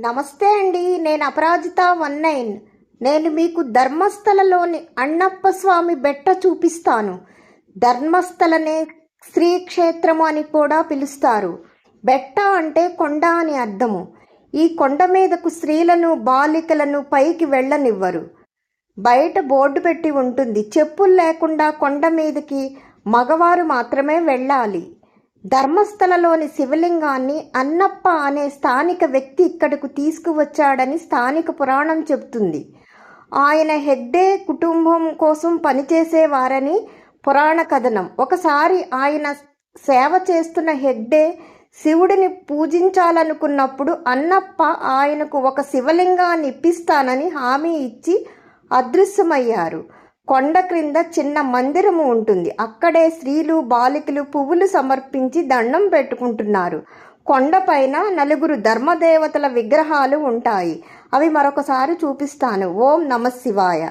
నమస్తే అండి నేను అపరాజిత వన్ నైన్. నేను మీకు ధర్మస్థలలోని అన్నప్ప స్వామి బెట్ట చూపిస్తాను. ధర్మస్థలనే శ్రీక్షేత్రము అని కూడా పిలుస్తారు. బెట్ట అంటే కొండ అని అర్థము. ఈ కొండ మీదకు స్త్రీలను బాలికలను పైకి వెళ్ళనివ్వరు. బయట బోర్డు పెట్టి ఉంటుంది. చెప్పులు లేకుండా కొండ మీదకి మగవారు మాత్రమే వెళ్ళాలి. ధర్మస్థలలోని శివలింగాన్ని అన్నప్ప అనే స్థానిక వ్యక్తి ఇక్కడకు తీసుకువచ్చాడని స్థానిక పురాణం చెబుతుంది. ఆయన హెగ్డే కుటుంబం కోసం పనిచేసేవారని పురాణ కథనం. ఒకసారి ఆయన సేవ చేస్తున్న హెగ్డే శివుడిని పూజించాలనుకున్నప్పుడు అన్నప్ప ఆయనకు ఒక శివలింగాన్ని ఇప్పిస్తానని హామీ ఇచ్చి అదృశ్యమయ్యారు. కొండ క్రింద చిన్న మందిరము ఉంటుంది. అక్కడే స్త్రీలు బాలికలు పువ్వులు సమర్పించి దండం పెట్టుకుంటున్నారు. కొండపైన నలుగురు ధర్మదేవతల విగ్రహాలు ఉంటాయి. అవి మరొకసారి చూపిస్తాను. ఓం నమ శివాయ.